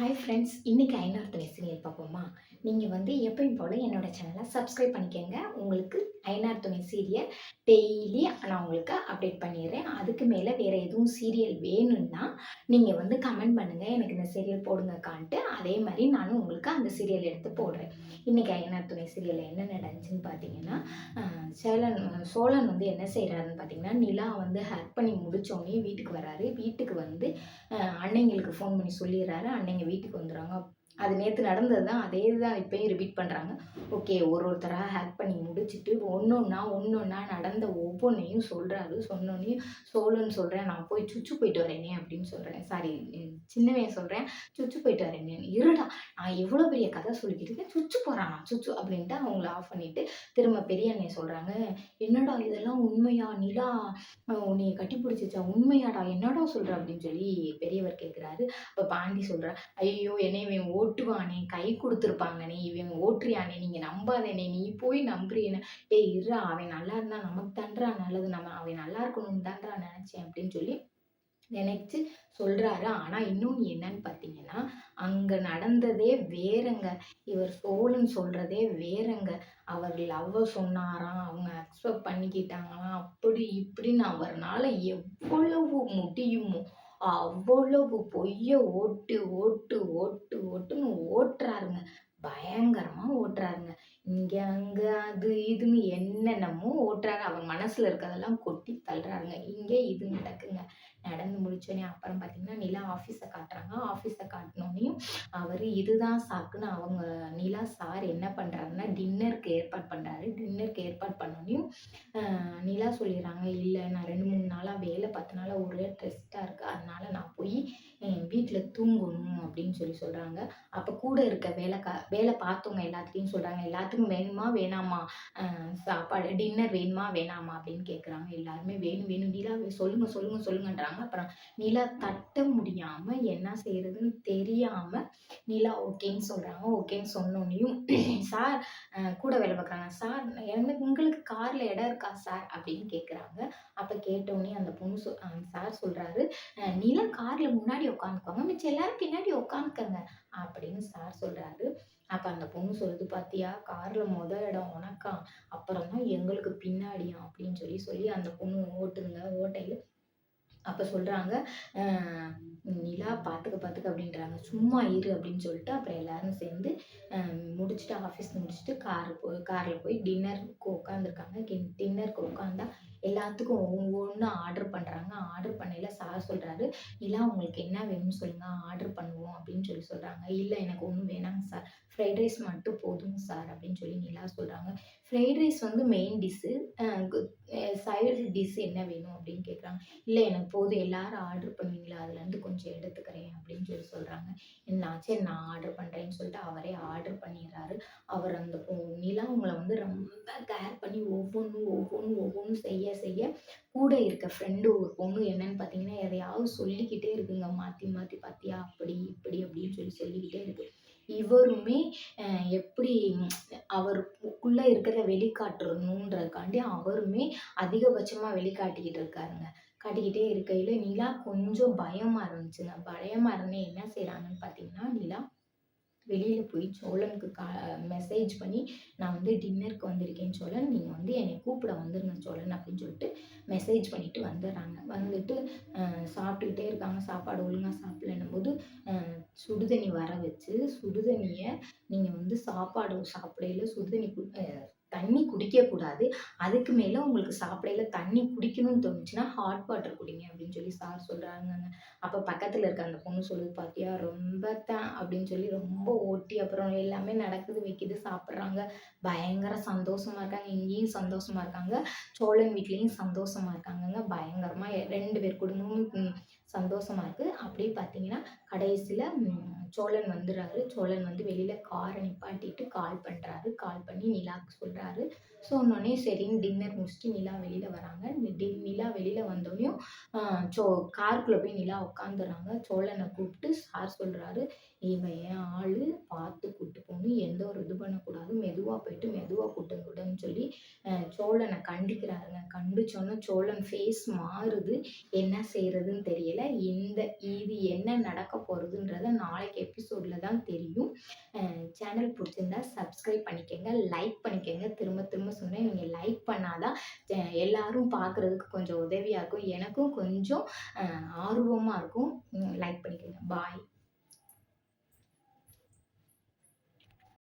Hi friends இன்றைக்கி ஐநார்த்து serial பார்ப்போமா? நீங்கள் வந்து எப்பயும் போல் என்னோட சேனலை சப்ஸ்கிரைப் பண்ணிக்கோங்க. உங்களுக்கு ஐநார் துணை சீரியல் டெய்லி நான் உங்களுக்கு அப்டேட் பண்ணிடுறேன். அதுக்கு மேலே வேறு எதுவும் சீரியல் வேணும்னா நீங்கள் வந்து கமெண்ட் பண்ணுங்கள் எனக்கு இந்த சீரியல் போடுங்கக்கான்ட்டு அதே மாதிரி நானும் உங்களுக்கு அந்த சீரியல் எடுத்து போடுறேன். இன்றைக்கி ஐநார் துணை சீரியலில் என்ன நடந்துச்சுன்னு பார்த்தீங்கன்னா சேலன் சோழன் வந்து என்ன செய்கிறாருன்னு பார்த்தீங்கன்னா நிலா வந்து ஹேக் பண்ணி முடித்தோடனே வீட்டுக்கு வராரு. வீட்டுக்கு வந்து அன்னைங்களுக்கு ஃபோன் பண்ணி சொல்லிடுறாரு. அன்னைங்க வீட்டுக்கு வந்துடுறாங்க. அது நேற்று நடந்தது தான் அதே தான் இப்போயும் ரிப்பீட் பண்ணுறாங்க ஓகே ஒரு ஒருத்தராக ஹேக் பண்ணி முடிச்சுட்டு ஒன்று ஒன்றா ஒன்று ஒன்றா நடந்த ஒவ்வொன்றையும் சொல்கிறாரு சொன்னோன்னையும் சோழன்னு சொல்கிறேன் நான் போய் சுச்சு போயிட்டு வரேனே அப்படின்னு சொல்கிறேன் சாரி சின்னவன் சொல்கிறேன் சுச்சு போயிட்டு வரேனே இருடா நான் எவ்வளோ பெரிய கதை சொல்லிக்கிட்டு இருக்கேன் சுச்சு நான் சுச்சு அப்படின்ட்டு அவங்கள ஆஃப் பண்ணிவிட்டு திரும்ப பெரிய அண்ணன் சொல்கிறாங்க என்னடா இதெல்லாம் உண்மையா? நிலா அஹ் உன்னைய கட்டி பிடிச்சிச்சா உண்மையாடா? என்னடா சொல்கிற அப்படின்னு சொல்லி பெரியவர் கேட்குறாரு அப்போ பாண்டி சொல்கிறா ஐயோ என்னை ஓட் ஓட்டுவானே கை கொடுத்துருப்பாங்கனே இவன் ஓட்டுறியானே நீங்கள் நம்பாதேனே நீ போய் நம்புறியனே. ஏய் இருறா அவன் நல்லா இருந்தா நமக்கு தான்றா நல்லது நம்ம அவன் நல்லா இருக்கணும்னு தான்றா நினச்சேன் அப்படின்னு சொல்லி நினைச்சு சொல்கிறாரு ஆனால் இன்னொன்று என்னன்னு பார்த்தீங்கன்னா அங்கே நடந்ததே வேறங்க. இவர் சோழன் சொல்கிறதே வேறங்க. அவர் லவ்வை சொன்னாராம் அவங்க அக்செப்ட் பண்ணிக்கிட்டாங்களாம் அப்படி இப்படின்னு அவர்னால எவ்வளவு முடியுமோ அவ்வளவு பொய்யை ஓட்டு ஓட்டு ஓட்டு ஓட்டுன்னு ஓட்டுறாருங்க. பயங்கரமாக ஓட்டுறாருங்க. இங்கே அங்கே அது இதுன்னு என்னென்னமோ ஓட்டுறாரு. அவர் மனசில் இருக்கிறதெல்லாம் கொட்டி தள்ளுறாருங்க. இங்கே இது நடக்குங்க. நடந்து முடிச்சோடனே அப்புறம் பார்த்தீங்கன்னா நிலா ஆஃபீஸை காட்டுறாங்க. ஆஃபீஸை காட்டினோடனையும் அவர் இதுதான் சாக்குன்னு அவங்க நிலா சார் என்ன பண்ணுறாருன்னா டின்னருக்கு ஏற்பாடு பண்ணுறாரு டின்னருக்கு ஏற்பாடு பண்ணோடனையும் சொல்லிடுறாங்க இல்லை நான் ரெண்டு மூணு நாளாக வேலை பத்து நாளாக ஒரே ட்ரெஸ்ட்டாக இருக்குது அதனால நான் போய் தூங்கணும் அப்படின்னு சொல்லி சொல்கிறாங்க அப்போ கூட இருக்க வேலை கா வேலை பார்த்தவங்க எல்லாத்துலேயும் சொல்கிறாங்க எல்லாத்துக்கும் வேணுமா வேணாமா? சாப்பாடு டின்னர் வேணுமா வேணாமா அப்படின்னு கேட்குறாங்க எல்லாருமே வேணும் வேணும் நிலா சொல்லுங்க சொல்லுங்க சொல்லுங்கன்றாங்க. அப்புறம் நிலா தட்ட முடியாமல் என்ன செய்கிறதுன்னு தெரியாமல் நிலா ஓகேன்னு சொல்கிறாங்க ஓகேன்னு சொன்னோன்னையும் சார் கூட வேலை பார்க்குறாங்க. சார் எனக்கு உங்களுக்கு காரில் இடம் இருக்கா சார்? அப்படின்னு கேட்குறாங்க அப்போ கேட்டோடனே அந்த பொண்ணு சொ சார் சொல்கிறாரு நிலா காரில் முன்னாடி உட்காந்துக்கோங்க. மிச்சம் எல்லாரும் பின்னாடி உட்காந்துக்கங்க அப்படின்னு சார் சொல்கிறாரு அப்போ அந்த பொண்ணு சொல்லுது பார்த்தியா காரில் முத இடம் உனக்கா அப்புறம் தான் எங்களுக்கு பின்னாடியா அப்படின்னு சொல்லி சொல்லி அந்த பொண்ணு ஓட்டுங்க ஓட்டையில். அப்போ சொல்கிறாங்க நிலா பார்த்துக்க பார்த்துக்க அப்படின்றாங்க. சும்மா இரு அப்படின்னு சொல்லிட்டு அப்புறம் எல்லாரும் சேர்ந்து முடிச்சுட்டு ஆஃபீஸ் முடிச்சுட்டு கார் போய் காரில் போய் டின்னருக்கு உட்காந்துருக்காங்க டின்னருக்கு உட்காந்தா எல்லாத்துக்கும் ஒவ்வொன்று ஆர்டர் பண்ணுறாங்க ஆர்டர் பண்ணையில் சார் சொல்கிறாரு நிலா உங்களுக்கு என்ன வேணும்னு சொல்லுங்கள் ஆர்டர் பண்ணுவோம் அப்படின்னு சொல்லி சொல்கிறாங்க இல்லை எனக்கு ஒன்றும் வேணாங்க சார் ஃப்ரைட் ரைஸ் மட்டும் போதுங்க சார் அப்படின்னு சொல்லி நிலா சொல்கிறாங்க ஃப்ரைட் ரைஸ் வந்து மெயின் டிஷ்ஷு சைடு டிஷ் என்ன வேணும் அப்படின்னு கேட்குறாங்க இல்லை எனக்கு போதும் எல்லாரும் ஆர்டர் பண்ணுவீங்களா? அதுலேருந்து கொஞ்சம் எடுத்துக்கிறேன் அப்படின்னு சொல்லி சொல்கிறாங்க நான் சரி நான் ஆர்டர் பண்ணுறேன்னு சொல்லிட்டு அவரே ஆர்டர் பண்ணிடுறாரு. அவர் அந்த நிலா உங்களை வந்து ரொம்ப கேர் பண்ணி ஒவ்வொன்றும் ஒவ்வொன்றும் ஒவ்வொன்றும் செய்ய செய்ய கூட இருக்க ஃப்ரெண்டு ஒரு பொண்ணு என்னன்னு பார்த்தீங்கன்னா எதையாவது சொல்லிக்கிட்டே இருக்குங்க. மாற்றி மாற்றி பார்த்தியா அப்படி இப்படி அப்படின்னு சொல்லி சொல்லிக்கிட்டே இருக்கு. இவருமே எப்படி ம், அவருக்குள்ளே இருக்கிறத வெளிக்காட்டணுன்றதுக்காண்டி அவருமே அதிகபட்சமாக வெளிக்காட்டிக்கிட்டு இருக்காருங்க. காட்டிக்கிட்டே இருக்கையில் நிலா கொஞ்சம் பயமாக இருந்துச்சுங்க. பயமாக இருந்தே என்ன செய்கிறாங்கன்னு பார்த்தீங்கன்னா நிலா வெளியில் போய் சோழனுக்கு கா மெசேஜ் பண்ணி நான் வந்து டின்னருக்கு வந்திருக்கேன் சோழன். நீங்கள் வந்து என்னை கூப்பிட வந்துருங்க சோழன் அப்படின்னு சொல்லிட்டு மெசேஜ் பண்ணிட்டு வந்துடுறாங்க. வந்துட்டு சாப்பிட்டுக்கிட்டே இருக்காங்க. சாப்பாடு ஒழுங்காக சாப்பிடலன்னும் போது சுடுதண்ணி வர வச்சு சுடுதண்ணியை நீங்கள் வந்து சாப்பாடு சாப்பிடையில சுடுதண்ணி தண்ணி குடிக்கக்கூடாது அதுக்கு மேலே உங்களுக்கு சாப்பிடையில தண்ணி குடிக்கணும்னு தோணுச்சுன்னா ஹாட் வாட்டர் குடிங்க அப்படின்னு சொல்லி சார் சொல்கிறாங்கங்க அப்போ பக்கத்தில் இருக்க அந்த பொண்ணு சொல்லுது பார்த்தியா ரொம்ப தான் அப்படின்னு சொல்லி ரொம்ப ஓட்டி அப்புறம் எல்லாமே நடக்குது வைக்கிது சாப்பிட்றாங்க. பயங்கர சந்தோஷமா இருக்காங்க. இங்கேயும் சந்தோஷமாக இருக்காங்க. சோழன் வீட்லேயும் சந்தோஷமாக இருக்காங்கங்க. பயங்கரமாக ரெண்டு பேர் குடும்பமும் சந்தோஷமாக இருக்குது அப்படியே பார்த்தீங்கன்னா கடைசியில் சோழன் வந்துடுறாரு சோழன் வந்து வெளியில் காரை நிப்பாட்டிட்டு கால் பண்ணுறாரு கால் பண்ணி நிலாவுக்கு சொல்கிறாரு சொன்னோடனே சரின்னு டின்னர் முடிச்சுட்டு நிலா வெளியில் வராங்க. டி நிலா வெளியில் வந்தோடனையும் சோ காருக்குள்ளே போய் நிலா உட்காந்துறாங்க சோழனை கூப்பிட்டு சார் சொல்கிறாரு இவன் என் ஆள் பார்த்து கூப்பிட்டு போகணும் எந்த ஒரு இது பண்ணக்கூடாது. மெதுவாக போயிட்டு மெதுவாக கூட்டு விடுன்னு சொல்லி சோழனை கண்டிக்கிறாருங்க. கண்டிச்சோன்னே சோழன் ஃபேஸ் மாறுது. என்ன செய்யறதுன்னு தெரியல. இந்த இது என்ன நடக்க போகிறதுன்றத நாளைக்கு எபிசோடில் தான் தெரியும். சேனல் பிடிச்சிருந்தா சப்ஸ்கிரைப் பண்ணிக்கோங்க லைக் பண்ணிக்கோங்க. திரும்ப திரும்ப சொன்னேன் நீங்கள் லைக் பண்ணாதான் எல்லாரும் பார்க்குறதுக்கு கொஞ்சம் உதவியாக இருக்கும். எனக்கும் கொஞ்சம் ஆர்வமாக இருக்கும். லைக் பண்ணிக்கோங்க. பாய்